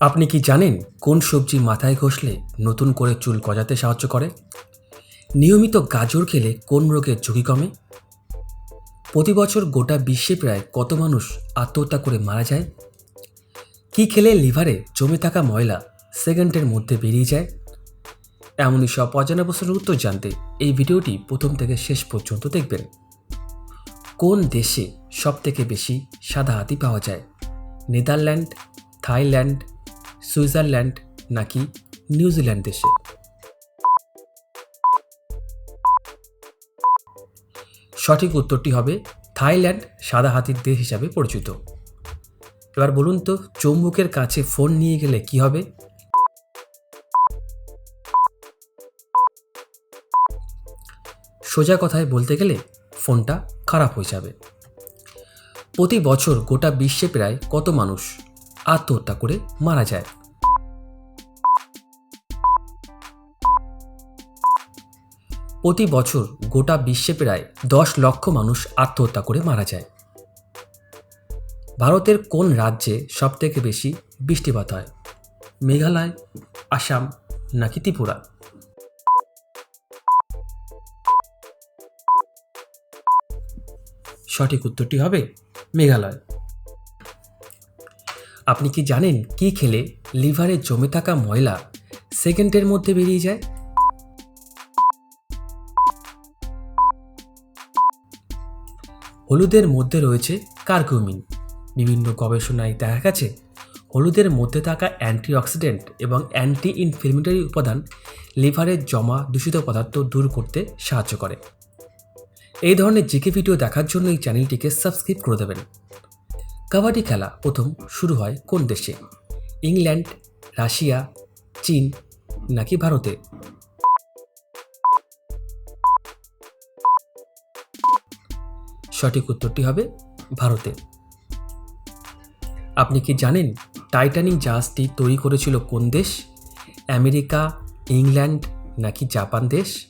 আপনি কি জানেন কোন সবজি মাথায় ঘষলে নতুন করে চুল গজাতে সাহায্য করে? নিয়মিত গাজর খেলে কোন রোগের ঝুঁকি কমে? প্রতি বছর গোটা বিশ্বে প্রায় কত মানুষ আত্মহত্যা করে মারা যায়? কি খেলে লিভারে জমে থাকা ময়লা সেকেন্ডের মধ্যে বেরিয়ে যায়? এমনই সব অজানা প্রশ্নের উত্তর জানতে এই ভিডিওটি প্রথম থেকে শেষ পর্যন্ত দেখবেন। কোন দেশে সবথেকে বেশি সাদা হাতি পাওয়া যায়? নেদারল্যান্ড, থাইল্যান্ড সুইজারল্যান্ড নাকি নিউজিল্যান্ড দেশে? সঠিক উত্তরটি হবে থাইল্যান্ড, সাদা হাতির দেশ হিসাবে পরিচিত। এবার বলুন তো, চৌম্বকের কাছে ফোন নিয়ে গেলে কি হবে? সোজা কথায় বলতে গেলে ফোনটা খারাপ হয়ে যাবে। প্রতি বছর গোটা বিশ্বে প্রায় কত মানুষ আত্মহত্যা করে মারা যায়? প্রতি বছর গোটা বিশ্বে প্রায় দশ লক্ষ মানুষ আত্মহত্যা করে মারা যায়। ভারতের কোন রাজ্যে সবথেকে বেশি বৃষ্টিপাত হয়? মেঘালয়, আসাম নাকি ত্রিপুরা? সঠিক উত্তরটি হবে মেঘালয়। আপনি কি জানেন কি খেলে লিভারে জমে থাকা ময়লা সেকেন্ডের মধ্যে বেরিয়ে যায়? হলুদের মধ্যে রয়েছে কার্কুমিন। বিভিন্ন গবেষণায় দেখা গেছে, হলুদের মধ্যে থাকা অ্যান্টিঅক্সিডেন্ট এবং অ্যান্টি ইনফ্লেমেটরি উপাদান লিভারের জমা দূষিত পদার্থ দূর করতে সাহায্য করে। এই ধরনের জিকে ভিডিও দেখার জন্য এই চ্যানেলটিকে সাবস্ক্রাইব করে দেবেন। কাবাডি খেলা প্রথম শুরু হয় কোন দেশে? ইংল্যান্ড, রাশিয়া, চীন নাকি ভারতে? সঠিক উত্তরটি হবে ভারতে। আপনি কি জানেন টাইটানিক জাহাজটি তৈরি করেছিল কোন দেশ? আমেরিকা, ইংল্যান্ড নাকি জাপান দেশ?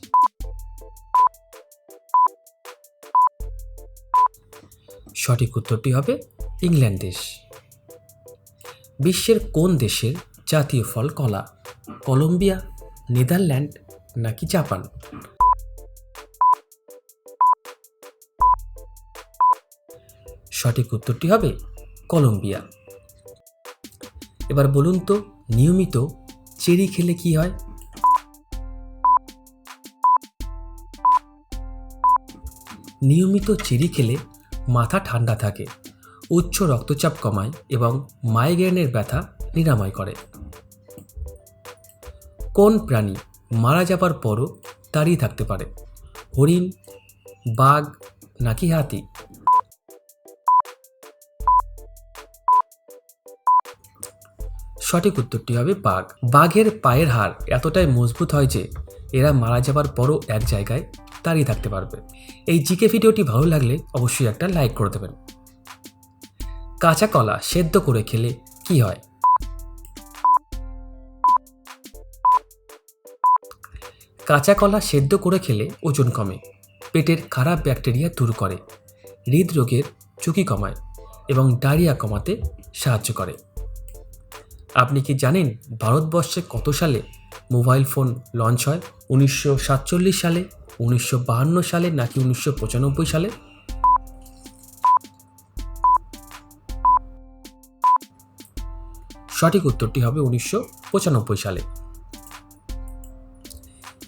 সঠিক উত্তরটি হবে ইংল্যান্ড দেশ। বিশ্বের কোন দেশের জাতীয় ফল কলা? কলম্বিয়া, নেদারল্যান্ড নাকি জাপান? সঠিক উত্তরটি হবে কলম্বিয়া। এবার বলুন তো, নিয়মিত চেরি খেলে কি হয়? নিয়মিত চেরি খেলে মাথা ঠান্ডা থাকে, উচ্চ রক্তচাপ কমায় এবং মাইগ্রেনের ব্যথা নিরাময় করে। কোন প্রাণী মারা যাবার পরও দাঁড়িয়ে থাকতে পারে? হরিণ, বাঘ নাকি হাতি? সঠিক উত্তরটি হবে বাঘ। বাঘের পায়ের হাড় এতটাই মজবুত হয় যে এরা মারা যাবার পরও এক জায়গায় দাঁড়িয়ে থাকতে পারবে। এই জিকে ভিডিওটি ভালো লাগলে অবশ্যই একটা লাইক করে দেবেন। কাঁচা কলা সেদ্ধ করে খেলে কি হয়? কাঁচা কলা সেদ্ধ করে খেলে ওজন কমে, পেটের খারাপ ব্যাকটেরিয়া দূর করে, হৃদরোগের ঝুঁকি কমায় এবং ডায়রিয়া কমাতে সাহায্য করে। আপনি কি জানেন ভারতবর্ষে কত সালে মোবাইল ফোন লঞ্চ হয়? উনিশশো সাতচল্লিশ সালে, উনিশশো বাহান্ন সালে নাকি উনিশশো পঁচানব্বই সালে? সঠিক উত্তরটি হবে উনিশশো পঁচানব্বই সালে।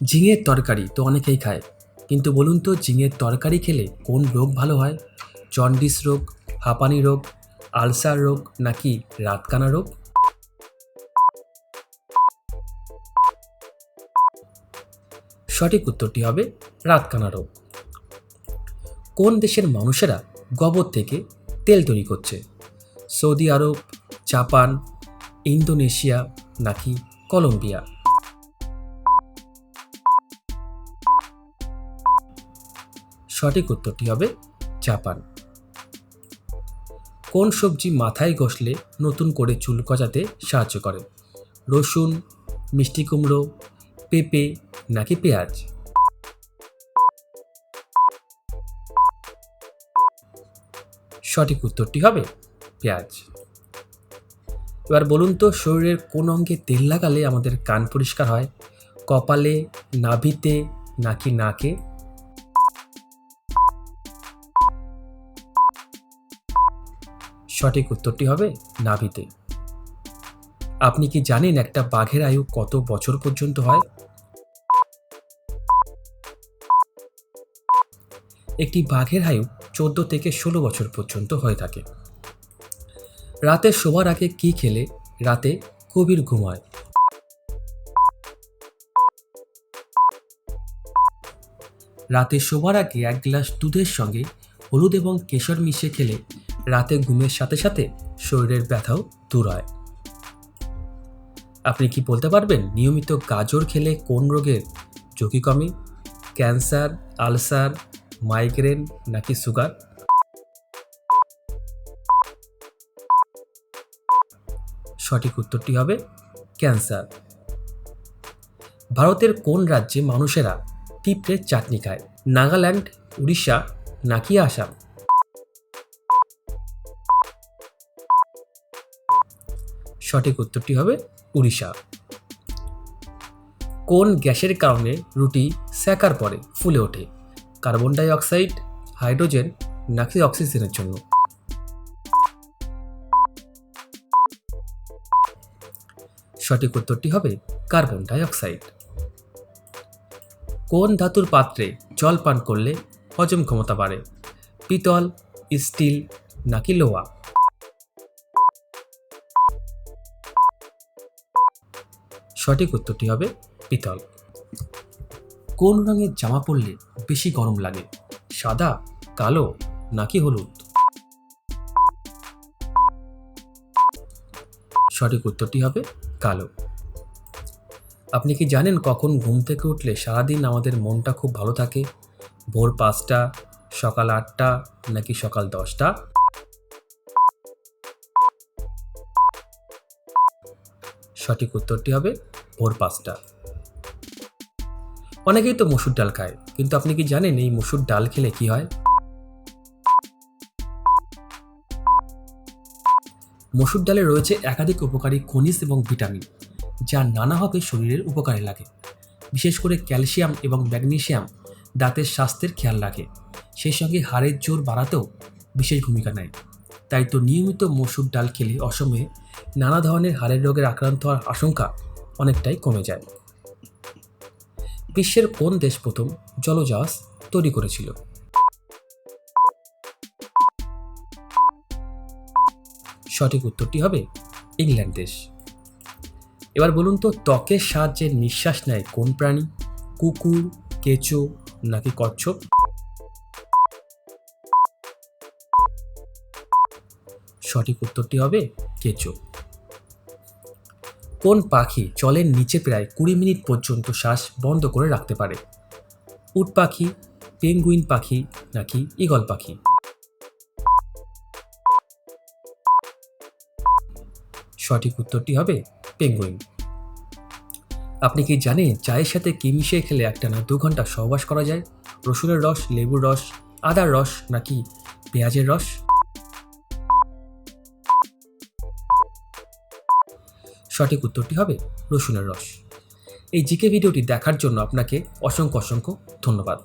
ঝিঙের তরকারি তো অনেকেই খায়, কিন্তু বলুন তো ঝিঙের তরকারি খেলে কোন রোগ ভালো হয়? জন্ডিস রোগ, হাঁপানি রোগ, আলসার রোগ নাকি রাতকানা রোগ? সঠিক উত্তরটি হবে রাতকানা রোগ। কোন দেশের মানুষেরা গোবর থেকে তেল তৈরি করছে? সৌদি আরব, জাপান, ইন্দোনেশিয়া নাকি কলম্বিয়া? সঠিক উত্তরটি হবে জাপান। কোন সবজি মাথায় ঘষলে নতুন করে চুল গজাতে সাহায্য করে? রসুন, মিষ্টি কুমড়ো, পেঁপে নাকি পেঁয়াজ? সঠিক উত্তরটি হবে পেঁয়াজ। এবার বলুন তো, শরীরের কোন অঙ্গে তেল লাগালে আমাদের কান পরিষ্কার হয়? কপালে, নাভিতে নাকি নাকে? সঠিক উত্তরটি হবে নাভিতে। আপনি কি জানেন একটা বাঘের আয়ু কত বছর পর্যন্ত হয়? একটি বাঘের আয়ু চোদ্দ থেকে ষোলো বছর পর্যন্ত হয়ে থাকে। রাতে শোবার আগে কি খেলে? রাতে কবির ঘুম হয় রাতে শোবার আগে এক গ্লাস দুধের সঙ্গে হলুদ এবং কেশর মিশে খেলে রাতে ঘুমের সাথে সাথে শরীরের ব্যথাও দূর হয়। আপনি কি বলতে পারবেন নিয়মিত গাজর খেলে কোন রোগের? ঝুঁকি কমে? ক্যান্সার, আলসার মাইগ্রেন নাকি সুগার সঠিক উত্তরটি হবে ক্যান্সার ভারতের কোন রাজ্যে মানুষেরা পিঁপড়ের চাটনি খায়? নাগাল্যান্ড, উড়িষ্যা নাকি আসাম? সঠিক উত্তরটি হবে উড়িষ্যা। কোন গ্যাসের কারণে রুটি স্যাকার পরে ফুলে ওঠে? কার্বন ডাই অক্সাইড হাইড্রোজেন নাকি অক্সিজেনের জন্য? সঠিক উত্তরটি হবে কার্বন ডাই অক্সাইড কোন ধাতুর পাত্রে জল পান করলে হজম ক্ষমতা বাড়ে? পিতল, স্টিল নাকি লোহা? সঠিক উত্তরটি হবে পিতল। কোন রঙের জামা পরলে বেশি গরম লাগে? সাদা, কালো, নাকি হলুদ? সঠিক উত্তরটি হবে কালো। আপনি কি জানেন কখন ঘুম থেকে উঠলে সারাদিন আমাদের মনটা খুব ভালো থাকে? ভোর পাঁচটা, সকাল আটটা, নাকি সকাল দশটা? সঠিক উত্তরটি হবে ভোর পাঁচটা। অনেকেই তো মসুর ডাল খায়, কিন্তু আপনি কি জানেন এই মসুর ডাল খেলে কি হয়? মসুর ডালে রয়েছে একাধিক উপকারী খনিজ এবং ভিটামিন, যা নানাভাবে শরীরের উপকারে লাগে। বিশেষ করে ক্যালসিয়াম এবং ম্যাগনেসিয়াম দাঁতের স্বাস্থ্যের খেয়াল রাখে। সেই সঙ্গে হাড়ের জোর বাড়াতেও বিশেষ ভূমিকা নেয়। তাই তো নিয়মিত মসুর ডাল খেলে অসময়ে নানা ধরনের হাড়ের রোগের আক্রান্ত হওয়ার আশঙ্কা অনেকটাই কমে যায়। বিশ্বের কোন দেশ প্রথম জলজাহাজ তৈরি করেছিল? সঠিক উত্তরটি হবে ইংল্যান্ড দেশ। এবার বলুন তো, ত্বকের সাহায্যে নিঃশ্বাস নেয় কোন প্রাণী? কুকুর, কেঁচো নাকি কচ্ছপ? সঠিক উত্তরটি হবে কেঁচো। কোন পাখি জলের নিচে প্রায় কুড়ি মিনিট পর্যন্ত শ্বাস বন্ধ করে রাখতে পারে? উট পাখি, পেঙ্গুইন পাখি নাকি ঈগল পাখি? সঠিক উত্তরটি হবে পেঙ্গুইন। আপনি কি জানেন চায়ের সাথে কি মিশিয়ে খেলে একটানা দু ঘণ্টা সহবাস করা যায়? রসুনের রস, লেবুর রস, আদার রস নাকি পেঁয়াজের রস? সঠিক উত্তরটি হবে রসুনের রস। এই জিকে ভিডিওটি দেখার জন্য আপনাকে অসংখ্য অসংখ্য ধন্যবাদ।